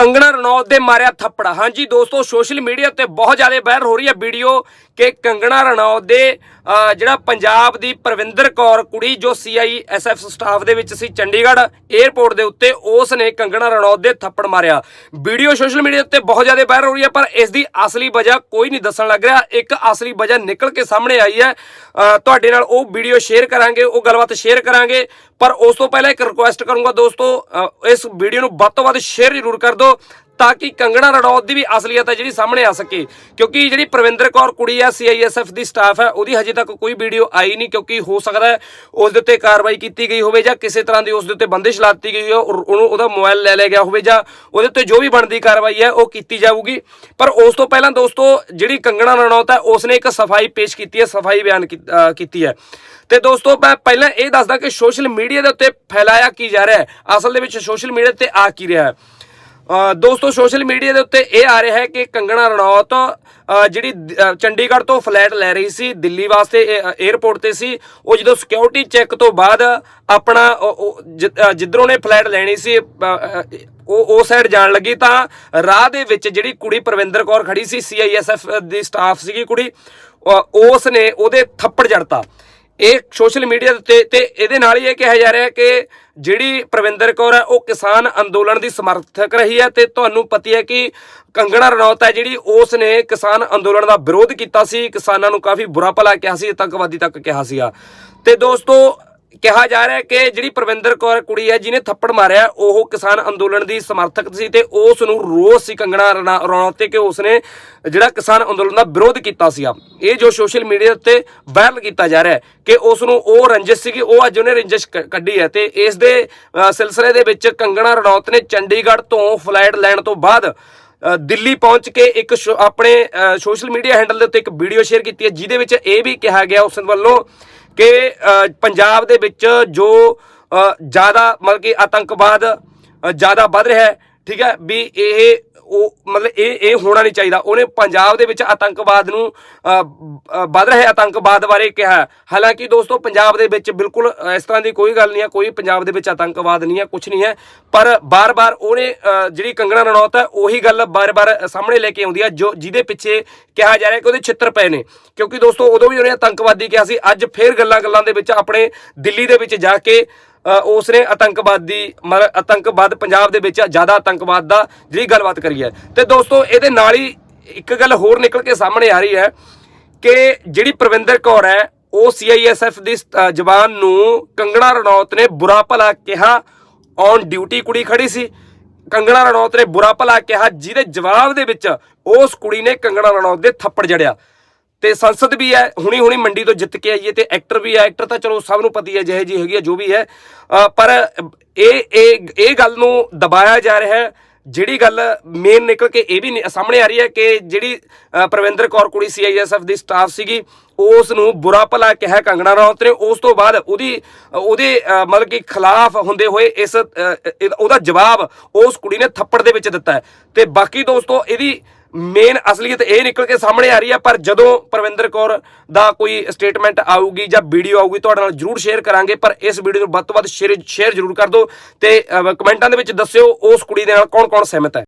ਕੰਗਣਾ ਰਣੌਤ ਦੇ ਮਾਰਿਆ ਥੱਪੜ। ਹਾਂਜੀ ਦੋਸਤੋ, ਸੋਸ਼ਲ ਮੀਡੀਆ ਤੇ ਬਹੁਤ ਜ਼ਿਆਦਾ ਵਾਇਰਲ ਹੋ ਰਹੀ ਹੈ ਵੀਡੀਓ ਕਿ ਕੰਗਣਾ ਰਣੌਤ ਦੇ ਜਿਹੜਾ ਪੰਜਾਬ ਦੀ ਪ੍ਰਵਿੰਦਰ ਕੌਰ ਕੁੜੀ ਜੋ ਸੀਆਈਐਸਐਫ ਸਟਾਫ ਦੇ ਵਿੱਚ ਸੀ ਚੰਡੀਗੜ੍ਹ 에ਅਰਪੋਰਟ ਦੇ ਉੱਤੇ ਉਸ ਨੇ ਕੰਗਣਾ ਰਣੌਤ ਦੇ ਥੱਪੜ ਮਾਰਿਆ। ਵੀਡੀਓ ਸੋਸ਼ਲ ਮੀਡੀਆ ਤੇ ਬਹੁਤ ਜ਼ਿਆਦਾ ਵਾਇਰਲ ਹੋ ਰਹੀ ਹੈ, ਪਰ ਇਸ ਦੀ ਅਸਲੀ ਵਜ੍ਹਾ ਕੋਈ ਨਹੀਂ ਦੱਸਣ ਲੱਗ ਰਿਹਾ। ਇੱਕ ਅਸਲੀ ਵਜ੍ਹਾ ਨਿਕਲ ਕੇ ਸਾਹਮਣੇ ਆਈ ਹੈ। ਤੁਹਾਡੇ ਨਾਲ ਉਹ ਵੀਡੀਓ ਸ਼ੇਅਰ ਕਰਾਂਗੇ, ਉਹ ਗੱਲਬਾਤ ਸ਼ੇਅਰ ਕਰਾਂਗੇ, ਪਰ ਉਸ ਤੋਂ ਪਹਿਲਾਂ ਇੱਕ ਰਿਕੁਐਸਟ ਕਰੂੰਗਾ ਦੋਸਤੋ ਇਸ ਵੀਡੀਓ ਨੂੰ ਵੱਧ ਤੋਂ ਵੱਧ ਸ਼ੇਅਰ ਜ਼ਰੂਰ ਕਰ ਦਿਓ। ਤਾਂ ਕਿ ਕੰਗਣਾ ਰਣੌਤ ਦੀ ਵੀ ਅਸਲੀਅਤ ਹੈ ਜਿਹੜੀ ਸਾਹਮਣੇ ਆ ਸਕੇ। ਕਿਉਂਕਿ ਜਿਹੜੀ ਪ੍ਰਵਿੰਦਰ ਕੌਰ ਕੁੜੀ ਹੈ ਸੀਆਈਐਸਐਫ ਦੀ ਸਟਾਫ ਹੈ, ਉਹਦੀ ਹਜੇ ਤੱਕ ਕੋਈ ਵੀਡੀਓ ਆਈ ਨਹੀਂ, ਕਿਉਂਕਿ ਹੋ ਸਕਦਾ ਹੈ ਉਸ ਦੇ ਉੱਤੇ ਕਾਰਵਾਈ ਕੀਤੀ ਗਈ ਹੋਵੇ ਜਾਂ ਕਿਸੇ ਤਰ੍ਹਾਂ ਦੀ ਉਸ ਦੇ ਉੱਤੇ ਬੰਦਿਸ਼ ਲਾ ਦਿੱਤੀ ਗਈ ਹੋ ਉਹਨੂੰ ਉਹਦਾ ਮੋਬਾਈਲ ਲੈ ਲਿਆ ਗਿਆ ਹੋਵੇ ਜਾਂ ਉਹਦੇ ਉੱਤੇ ਜੋ ਵੀ ਬਣਦੀ ਕਾਰਵਾਈ ਹੈ, ਉਹ ਕੀਤੀ ਜਾਊਗੀ। ਪਰ ਉਸ ਤੋਂ ਪਹਿਲਾਂ ਦੋਸਤੋ, ਜਿਹੜੀ ਕੰਗਣਾ ਰਣੌਤ ਹੈ, ਉਸਨੇ ਇੱਕ ਸਫ਼ਾਈ ਪੇਸ਼ ਕੀਤੀ ਹੈ, ਸਫ਼ਾਈ ਬਿਆਨ ਕੀਤੀ ਹੈ। ਤੇ ਦੋਸਤੋ, ਮੈਂ ਪਹਿਲਾਂ ਇਹ ਦੱਸਦਾ ਕਿ ਸੋਸ਼ਲ ਮੀਡੀਆ ਦੇ ਉੱਤੇ ਫੈਲਾਇਆ ਕੀ ਜਾ ਰਿਹਾ ਹੈ? ਅਸਲ ਦੇ ਵਿੱਚ ਸੋਸ਼ਲ ਮੀਡੀਆ ਤੇ ਆ ਕੀ ਰਿਹਾ ਹੈ? ਦੋਸਤੋ, ਸੋਸ਼ਲ ਮੀਡੀਆ ਦੇ ਉੱਤੇ ਇਹ ਆ ਰਿਹਾ ਹੈ ਕਿ ਕੰਗਣਾ ਰਣੌਤ ਜਿਹੜੀ ਚੰਡੀਗੜ੍ਹ ਤੋਂ ਫਲੈਟ ਲੈ ਰਹੀ ਸੀ, ਦਿੱਲੀ ਵਾਸਤੇ 에ਅਰਪੋਰਟ ਤੇ ਸੀ, ਉਹ ਜਦੋਂ ਸਿਕਿਉਰਿਟੀ ਚੈੱਕ ਤੋਂ ਬਾਅਦ ਆਪਣਾ ਉਹ- ਜਿੱਧਰੋਂ ਨੇ ਫਲਾਈਟ ਲੈਣੀ ਸੀ ਉਹ ਉਹ ਸਾਈਡ ਜਾਣ ਲੱਗੀ ਤਾਂ ਰਾਹ ਦੇ ਵਿੱਚ ਜਿਹੜੀ ਕੁੜੀ ਪ੍ਰਵਿੰਦਰ ਕੌਰ ਖੜੀ ਸੀ ਸੀਆਈਐਸਐਫ ਦੀ ਸਟਾਫ ਸੀਗੀ ਕੁੜੀ ਉਸ ਨੇ ਉਹਦੇ ਥੱਪੜ ਜੜਤਾ। ਇਹ ਸੋਸ਼ਲ ਮੀਡੀਆ ਦੇ ਉੱਤੇ ਤੇ ਇਹਦੇ ਨਾਲ ਹੀ ਇਹ ਕਿਹਾ ਜਾ ਰਿਹਾ ਕਿ ਜਿਹੜੀ ਪ੍ਰਵਿੰਦਰ ਕੌਰ ਹੈ, ਉਹ ਕਿਸਾਨ ਅੰਦੋਲਨ ਦੀ ਸਮਰਥਕ ਰਹੀ ਹੈ ਤੇ ਤੁਹਾਨੂੰ ਪਤੀ ਹੈ ਕਿ ਕੰਗਣਾ ਰਣੌਤ ਹੈ ਜਿਹੜੀ ਉਸ ਨੇ ਕਿਸਾਨ ਅੰਦੋਲਨ ਦਾ ਵਿਰੋਧ ਕੀਤਾ ਸੀ, ਕਿਸਾਨਾਂ ਨੂੰ ਕਾਫੀ ਬੁਰਾ ਭਲਾ ਕਿਹਾ ਸੀ ਆਤੰਕਵਾਦੀ ਤੱਕ ਕਿਹਾ ਸੀਗਾ। ਤੇ ਦੋਸਤੋ ਕਿਹਾ ਜਾ ਰਿਹਾ ਕਿ ਜਿਹੜੀ ਪ੍ਰਵਿੰਦਰ ਕੌਰ ਕੁੜੀ ਹੈ, ਜਿਹਨੇ ਥੱਪੜ ਮਾਰਿਆ, ਉਹ ਕਿਸਾਨ ਅੰਦੋਲਨ ਦੀ ਸਮਰਥਕ ਸੀ ਤੇ ਉਸ ਨੂੰ ਰੋਸ ਸੀ ਕੰਗਣਾ ਰਣਾ- ਰਣੌਤ ਤੇ ਕਿ ਉਸਨੇ ਜਿਹੜਾ ਕਿਸਾਨ ਅੰਦੋਲਨ ਦਾ ਵਿਰੋਧ ਕੀਤਾ ਸੀਗਾ। ਇਹ ਜੋ ਸੋਸ਼ਲ ਮੀਡੀਆ ਉੱਤੇ ਵਾਇਰਲ ਕੀਤਾ ਜਾ ਰਿਹਾ ਹੈ ਕਿ ਉਸ ਨੂੰ ਉਹ ਰੰਜਿਸ਼ ਸੀਗੀ, ਉਹ ਅੱਜ ਉਹਨੇ ਰੰਜਿਸ਼ ਕੱਢੀ ਹੈ ਤੇ ਇਸ ਦੇ ਸਿਲਸਿਲੇ ਦੇ ਵਿੱਚ ਕੰਗਣਾ ਰਣੌਤ ਨੇ ਚੰਡੀਗੜ੍ਹ ਤੋਂ ਫਲਾਈਟ ਲੈਣ ਤੋਂ ਬਾਅਦ ਦਿੱਲੀ ਪਹੁੰਚ ਕੇ ਇੱਕ ਸ਼ੋ- ਆਪਣੇ ਸੋਸ਼ਲ ਮੀਡੀਆ ਹੈਂਡਲ ਦੇ ਉੱਤੇ ਇੱਕ ਵੀਡੀਓ ਸ਼ੇਅਰ ਕੀਤੀ ਹੈ, ਜਿਹਦੇ ਵਿੱਚ ਇਹ ਵੀ ਕਿਹਾ ਗਿਆ ਉਸ ਵੱਲੋਂ ਕਿ ਪੰਜਾਬ ਦੇ ਵਿੱਚ ਜੋ ਜ਼ਿਆਦਾ ਮਤਲਬ ਕਿ ਆਤੰਕਵਾਦ ਜ਼ਿਆਦਾ ਵੱਧ ਰਿਹਾ ਹੈ, ਠੀਕ ਹੈ, ਵੀ ਇਹ ਉਹ ਮਤਲਬ ਇਹ ਇਹ ਹੋਣਾ ਨਹੀਂ ਚਾਹੀਦਾ। ਉਹਨੇ ਪੰਜਾਬ ਦੇ ਵਿੱਚ ਆਤੰਕਵਾਦ ਨੂੰ ਵੱਧ ਰਹੇ ਆਤੰਕਵਾਦ ਬਾਰੇ ਕਿਹਾ। ਹਾਲਾਂਕਿ ਦੋਸਤੋ, ਪੰਜਾਬ ਦੇ ਵਿੱਚ ਬਿਲਕੁਲ ਇਸ ਤਰ੍ਹਾਂ ਦੀ ਕੋਈ ਗੱਲ ਨਹੀਂ ਹੈ ਕੋਈ ਪੰਜਾਬ ਦੇ ਵਿੱਚ ਆਤੰਕਵਾਦ ਨਹੀਂ ਹੈ ਕੁਝ ਨਹੀਂ ਹੈ। ਪਰ ਬਾਰ-ਬਾਰ ਉਹਨੇ ਜਿਹੜੀ ਕੰਗਣਾ ਰਣੌਤ ਹੈ ਉਹੀ ਗੱਲ ਬਾਰ-ਬਾਰ ਸਾਹਮਣੇ ਲੈ ਕੇ ਆਉਂਦੀ ਹੈ ਜੋ ਜਿਹਦੇ ਪਿੱਛੇ ਕਿਹਾ ਜਾ ਰਿਹਾ ਕਿ ਉਹਦੇ ਛਿੱਤਰ ਪਏ ਨੇ। ਕਿਉਂਕਿ ਦੋਸਤੋ, ਉਦੋਂ ਵੀ ਉਹਨੇ ਆਤੰਕਵਾਦੀ ਕਿਹਾ ਸੀ। ਅੱਜ ਫੇਰ ਗੱਲਾਂ-ਗੱਲਾਂ ਦੇ ਵਿੱਚ ਆਪਣੇ ਦਿੱਲੀ ਦੇ ਵਿੱਚ ਜਾ ਕੇ ਉਸ ਨੇ ਆਤੰਕਵਾਦੀ ਮਤਲਬ ਆਤੰਕਵਾਦ ਪੰਜਾਬ ਦੇ ਵਿੱਚ ਜ਼ਿਆਦਾ ਆਤੰਕਵਾਦ ਦਾ ਜਿਹੜੀ ਗੱਲਬਾਤ ਕਰੀ ਹੈ। ਤੇ ਦੋਸਤੋ, ਇਹਦੇ ਨਾਲ ਹੀ ਇੱਕ ਗੱਲ ਹੋਰ ਨਿਕਲ ਕੇ ਸਾਹਮਣੇ ਆ ਰਹੀ ਹੈ ਕਿ ਜਿਹੜੀ ਪ੍ਰਵਿੰਦਰ ਕੌਰ ਹੈ, ਉਹ ਸੀਆਈਐਸਐਫ ਦੀ ਜਵਾਨ ਨੂੰ ਕੰਗਣਾ ਰਣੌਤ ਨੇ ਬੁਰਾ ਭਲਾ ਕਿਹਾ। ਔਨ ਡਿਊਟੀ ਕੁੜੀ ਖੜੀ ਸੀ। ਕੰਗਣਾ ਰਣੌਤ ਨੇ ਬੁਰਾ ਭਲਾ ਕਿਹਾ, ਜਿਹਦੇ ਜਵਾਬ ਦੇ ਵਿੱਚ ਉਸ ਕੁੜੀ ਨੇ ਕੰਗਣਾ ਰਣੌਤ ਦੇ ਥੱਪੜ ਜੜਿਆ। ਤੇ ਸੰਸਦ ਵੀ ਹੈ ਹੁਣੀ ਹੁਣੀ ਮੰਡੀ ਤੋਂ ਜਿੱਤ ਕੇ ਆਈਏ ਹੈ ਤੇ ਐਕਟਰ ਵੀ ਹੈ ਐਕਟਰ ਤਾਂ ਚਲੋ ਸਭ ਨੂੰ ਪਤੀ ਹੈ ਜਿਹੇ ਜੀ ਹੈਗੀ ਹੈ ਜੋ ਵੀ ਹੈ। ਪਰ ਇਹ ਇਹ ਇਹ ਗੱਲ ਨੂੰ ਦਬਾਇਆ ਜਾ ਰਿਹਾ ਹੈ ਜਿਹੜੀ ਗੱਲ ਮੇਨ ਨਿਕਲ ਕੇ ਇਹ ਵੀ ਸਾਹਮਣੇ ਆ ਰਹੀ ਹੈ ਕਿ ਜਿਹੜੀ ਅ, ਪ੍ਰਵਿੰਦਰ ਕੌਰ ਕੁੜੀ ਸੀਆਈਐਸਐਫ ਦੀ ਸਟਾਫ ਸੀਗੀ ਉਸ ਨੂੰ ਬੁਰਾ ਭਲਾ ਕਿਹਾ ਕੰਗਣਾ ਰਣੌਤ ਨੇ। ਉਸ ਤੋਂ ਬਾਅਦ ਉਹਦੀ ਉਹਦੇ ਮਤਲਬ ਕਿ ਖਿਲਾਫ ਹੁੰਦੇ ਹੋਏ ਇਸ ਉਹਦਾ ਜਵਾਬ ਉਸ ਕੁੜੀ ਨੇ ਥੱਪੜ ਦੇ ਵਿੱਚ ਦਿੱਤਾ ਹੈ। ਤੇ ਬਾਕੀ ਦੋਸਤੋ ਇਹਦੀ ਮੇਨ ਅਸਲੀਅਤ ਇਹ ਨਿਕਲ ਕੇ ਸਾਹਮਣੇ ਆ ਰਹੀ ਹੈ, ਪਰ ਜਦੋਂ ਪਰਵਿੰਦਰ ਕੌਰ ਦਾ ਕੋਈ ਸਟੇਟਮੈਂਟ ਆਊਗੀ ਜਾਂ ਵੀਡੀਓ ਆਊਗੀ, ਤੁਹਾਡੇ ਨਾਲ ਜਰੂਰ ਸ਼ੇਅਰ ਕਰਾਂਗੇ, ਪਰ ਇਸ ਵੀਡੀਓ ਨੂੰ ਵੱਧ ਤੋਂ ਵੱਧ ਸ਼ੇਅਰ ਸ਼ੇਅਰ ਜਰੂਰ ਕਰ ਦਿਓ ਤੇ ਕਮੈਂਟਾਂ ਦੇ ਵਿੱਚ ਦੱਸਿਓ ਉਸ ਕੁੜੀ ਦੇ ਨਾਲ ਕੌਣ-ਕੌਣ ਸਹਿਮਤ ਹੈ।